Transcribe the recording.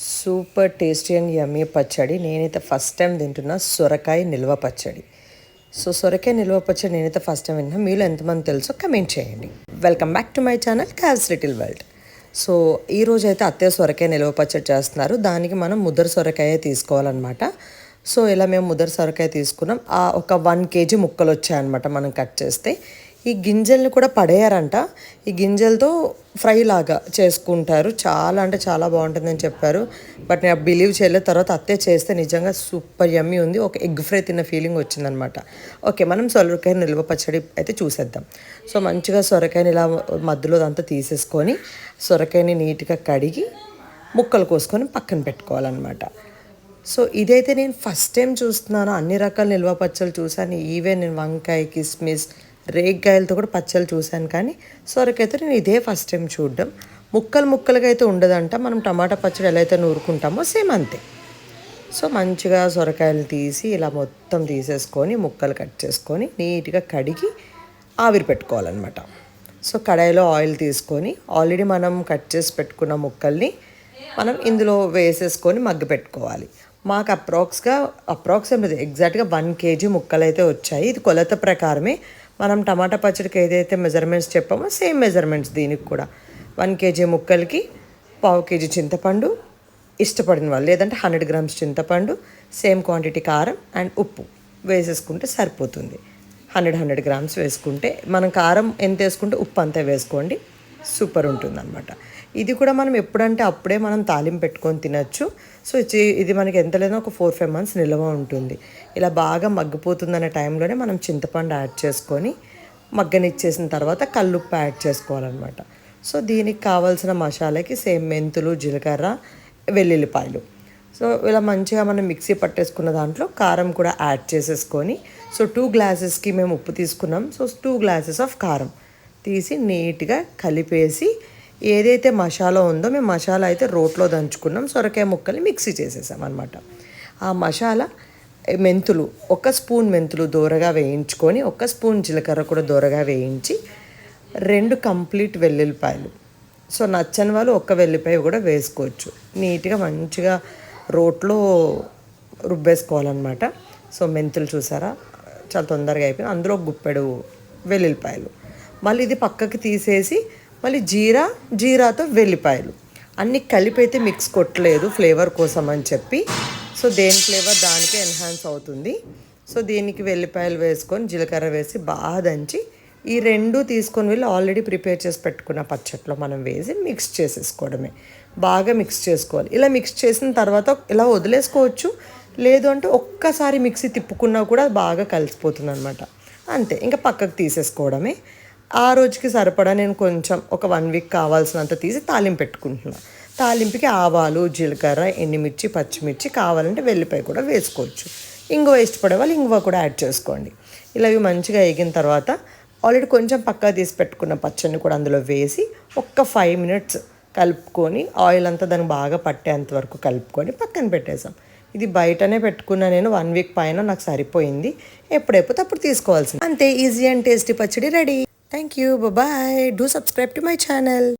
Super tasty and యమ్మీ పచ్చడి. నేనైతే first time తింటున్నా సొరకాయ నిల్వ పచ్చడి. సో సొరకాయ నిల్వ పచ్చడి నేనైతే ఫస్ట్ టైం విన్నా. మీలో ఎంతమంది తెలుసో కమెంట్ చేయండి. Welcome back to my channel Cal's little world. So ఈ రోజు అయితే అత్తయ్య సొరకాయ నిల్వ పచ్చడి చేస్తున్నారు. దానికి మనం ముద్దర సొరకాయ తీసుకోవాలన్నమాట. సో ఇలా మేము ముద్దర సొరకాయ తీసుకున్నాం. ఆ ఒక వన్ కేజీ ముక్కలు వచ్చాయన్నమాట మనం కట్ చేస్తే. ఈ గింజల్ని కూడా పడేయారంట. ఈ గింజలతో ఫ్రై లాగా చేసుకుంటారు. చాలా అంటే చాలా బాగుంటుందని చెప్పారు. బట్ నేను బిలీవ్ చేయలేదు. తర్వాత అత్తే చేస్తే నిజంగా సూపర్ యమ్మీ ఉంది. ఒక ఎగ్ ఫ్రై తిన్న ఫీలింగ్ వచ్చిందనమాట. ఓకే మనం సొరకాయ నిల్వ పచ్చడి అయితే చూసేద్దాం. సో మంచిగా సొరకాయని ఇలా మధ్యలో అంతా తీసేసుకొని సొరకాయని నీట్గా కడిగి ముక్కలు కోసుకొని పక్కన పెట్టుకోవాలన్నమాట. సో ఇదైతే నేను ఫస్ట్ టైం చూస్తున్నాను. అన్ని రకాల నిల్వ పచ్చళ్ళు చూశాను. ఈవెన్ నేను వంకాయ కిస్మిస్ రేగ్గాయలతో కూడా పచ్చళ్ళు చూశాను కానీ సొరకైతే నేను ఇదే ఫస్ట్ టైం చూడడం. ముక్కలు ముక్కలుగా అయితే ఉండదంట. మనం టమాటా పచ్చడి ఎలా అయితే నూరుకుంటామో సేమ్ అంతే. సో మంచిగా సొరకాయలు తీసి ఇలా మొత్తం తీసేసుకొని ముక్కలు కట్ చేసుకొని నీట్గా కడిగి ఆవిరి పెట్టుకోవాలన్నమాట. సో కడాయిలో ఆయిల్ తీసుకొని ఆల్రెడీ మనం కట్ చేసి పెట్టుకున్న ముక్కల్ని మనం ఇందులో వేసేసుకొని మగ్గ పెట్టుకోవాలి. మాకు అప్రాక్స్గా అప్రాక్స్ ఏం లేదు. ఎగ్జాక్ట్గా వన్ కేజీ ముక్కలు అయితే వచ్చాయి. ఇది కొలత ప్రకారమే మనం టమాటా పచ్చడికి ఏదైతే మెజర్మెంట్స్ చెప్పామో సేమ్ మెజర్మెంట్స్ దీనికి కూడా. వన్ కేజీ ముక్కలకి పావు కేజీ చింతపండు ఇష్టపడిన వాళ్ళు లేదంటే హండ్రెడ్ గ్రామ్స్ చింతపండు సేమ్ క్వాంటిటీ కారం అండ్ ఉప్పు వేసేసుకుంటే సరిపోతుంది. హండ్రెడ్ హండ్రెడ్ గ్రామ్స్ వేసుకుంటే మనం కారం ఎంత వేసుకుంటే ఉప్పు అంతా వేసుకోండి. సూపర్ ఉంటుందన్నమాట. ఇది కూడా మనం ఎప్పుడంటే అప్పుడే మనం తాలింపు పెట్టుకొని తినచ్చు. సో ఇది మనకి ఎంత లేదో ఒక ఫోర్ ఫైవ్ మంత్స్ నిల్వ ఉంటుంది. ఇలా బాగా మగ్గిపోతుందనే టైంలోనే మనం చింతపండు యాడ్ చేసుకొని మగ్గనిచ్చేసిన తర్వాత కల్లుప్పు యాడ్ చేసుకోవాలన్నమాట. సో దీనికి కావాల్సిన మసాలాకి సేమ్ మెంతులు జీలకర్ర వెల్లుల్లిపాయలు. సో ఇలా మంచిగా మనం మిక్సీ పట్టేసుకున్న దాంట్లో కారం కూడా యాడ్ చేసేసుకొని సో టూ గ్లాసెస్కి మేము ఉప్పు తీసుకున్నాం. సో టూ గ్లాసెస్ ఆఫ్ కారం తీసి నీట్గా కలిపేసి ఏదైతే మసాలా ఉందో మేము మసాలా అయితే రోట్లో దంచుకున్నాం సొరకాయ ముక్కల్ని మిక్సీ చేసేసాం అనమాట ఆ మసాలా మెంతులు ఒక స్పూన్ మెంతులు దూరగా వేయించుకొని ఒక స్పూన్ జీలకర్ర కూడా దూరగా వేయించి రెండు కంప్లీట్ వెల్లుల్లిపాయలు. సో నచ్చని వాళ్ళు ఒక్క వెల్లిపాయ కూడా వేసుకోవచ్చు. నీట్గా మంచిగా రోట్లో రుబ్బేసుకోవాలన్నమాట. సో మెంతులు చూసారా? చాలా తొందరగా అయిపోయింది అందులో గుప్పెడు వెల్లుల్లిపాయలు. మళ్ళీ ఇది పక్కకి తీసేసి మళ్ళీ జీరా జీరాతో వెల్లిపాయలు. అన్నీ కలిపి అయితే మిక్స్ కొట్టలేదు ఫ్లేవర్ కోసం అని చెప్పి. సో దేని ఫ్లేవర్ దానికి ఎన్హాన్స్ అవుతుంది. సో దీనికి వెల్లిపాయలు వేసుకొని జీలకర్ర వేసి బాగా దంచి ఈ రెండు తీసుకొని వెళ్ళి ఆల్రెడీ ప్రిపేర్ చేసి పెట్టుకున్న పచ్చట్లో మనం వేసి మిక్స్ చేసేసుకోవడమే. బాగా మిక్స్ చేసుకోవాలి. ఇలా మిక్స్ చేసిన తర్వాత ఇలా వదిలేసుకోవచ్చు. లేదు అంటే ఒక్కసారి మిక్సీ తిప్పుకున్నా కూడా బాగా కలిసిపోతుంది అనమాట అంతే. ఇంకా పక్కకు తీసేసుకోవడమే. ఆ రోజుకి సరిపడా నేను కొంచెం ఒక వన్ వీక్ కావాల్సినంత తీసి తాలింపు పెట్టుకుంటున్నాను తాలింపుకి ఆవాలు జీలకర్ర ఎండుమిర్చి పచ్చిమిర్చి కావాలంటే వెల్లిపాయ కూడా వేసుకోవచ్చు. ఇంగువ ఇష్టపడే వాళ్ళు ఇంగువ కూడా యాడ్ చేసుకోండి. ఇలా ఇవి మంచిగా వేగిన తర్వాత ఆల్రెడీ కొంచెం పక్కా తీసి పెట్టుకున్న పచ్చడిని కూడా అందులో వేసి ఒక్క ఫైవ్ మినిట్స్ కలుపుకొని ఆయిల్ అంతా దానికి బాగా పట్టేంత వరకు కలుపుకొని పక్కన పెట్టేసాం ఇది బయటనే పెట్టుకున్న నేను వన్ వీక్ పైన నాకు సరిపోయింది. ఎప్పుడైపోతే అప్పుడు తీసుకోవాల్సింది. అంతే ఈజీ అండ్ టేస్టీ పచ్చడి ready. Thank you. Bye bye. Do subscribe to my channel.